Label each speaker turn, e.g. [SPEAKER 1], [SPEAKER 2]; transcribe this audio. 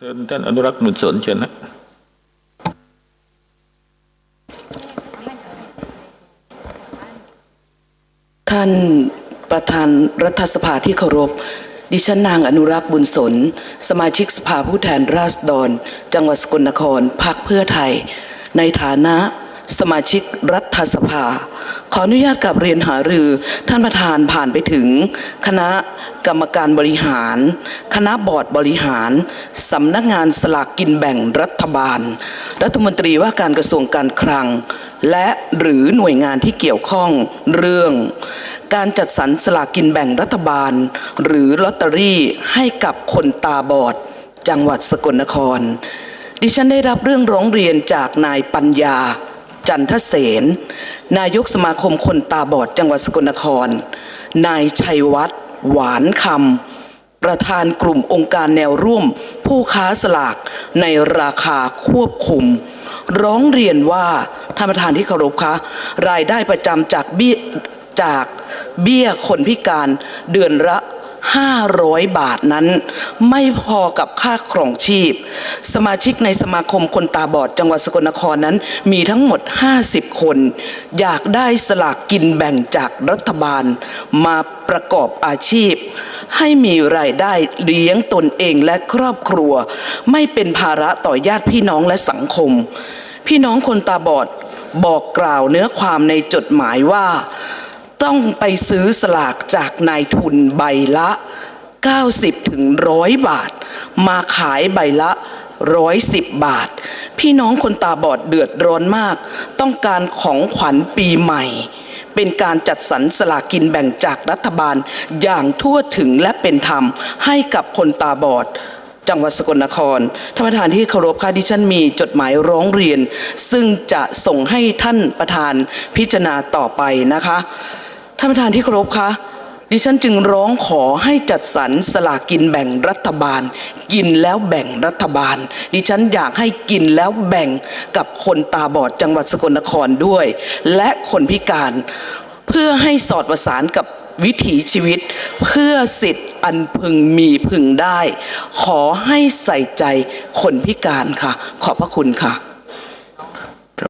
[SPEAKER 1] เชิญท่านอนุรักษ์หนุนสนเชิญนะ
[SPEAKER 2] ท่านประธานรัฐสภาที่เคารพ ดิฉันนางอนุรักษ์บุญสน สมาชิกสภาผู้แทนราษฎร จังหวัดสกลนครพักเพื่อไทย ในฐานะ สมาชิกรัฐสภา ขออนุญาตกับเรียนหารือท่านประธานผ่านไปถึง คณะกรรมการบริหาร คณะบอร์ดบริหารสำนักงานสลากกินแบ่งรัฐบาล รัฐมนตรีว่าการกระทรวงการคลัง และหรือหน่วยงานที่เกี่ยวข้องเรื่อง การจัดสรรสลากกินแบ่งรัฐบาล หรือลอตเตอรี่ให้กับคนตาบอด จังหวัดสกลนคร ดิฉันได้รับเรื่องร้องเรียนจากนายปัญญา จันทเสนนายกสมาคมคนตาบอดจังหวัดสกลนคร นายชัยวัฒน์หวานคำประธานกลุ่มองค์การแนวร่วม ผู้ค้าสลากในราคาควบคุม ร้องเรียนว่าท่านประธานที่เคารพคะรายได้ประจำจากเบี้ยจากเบี้ยคนพิการเดือนละ 500 บาทนั้น ไม่พอกับค่าครองชีพ สมาชิกในสมาคมคนตาบอดจังหวัดสกลนครนั้น มีทั้งหมด 50 คน อยากได้สลากกินแบ่งจากรัฐบาล มาประกอบอาชีพ ให้มีรายได้เลี้ยงตนเองและครอบครัว ไม่เป็นภาระต่อญาติพี่น้องและสังคม พี่น้องคนตาบอดบอกกล่าวเนื้อความในจดหมายว่า ต้องไปซื้อสลากจากนายทุนใบละ 90ถึง100บาท มาขายใบละ110บาท พี่น้องคนตาบอดเดือดร้อนมาก ต้องการของขวัญปีใหม่ เป็นการจัดสรรสลากินแบ่งจากรัฐบาลอย่างทั่วถึงและเป็นธรรมให้กับคนตาบอดจังหวัดสกลนคร ท่านประธานที่เคารพค่ะดิฉันมีจดหมายร้องเรียน ซึ่งจะส่งให้ท่านประธานพิจารณาต่อไปนะคะ ท่านประธานที่เคารพคะดิฉันจึงร้องขอให้จัดสรรสลากกินแบ่งรัฐบาล กินแล้วแบ่งรัฐบาล ดิฉันอยากให้กินแล้วแบ่งกับคนตาบอดจังหวัดสกลนครด้วย และคนพิการ เพื่อให้สอดประสานกับวิถีชีวิต เพื่อสิทธิ์อันพึงมีพึงได้ ขอให้ใส่ใจคนพิการค่ะ ขอบพระคุณค่ะ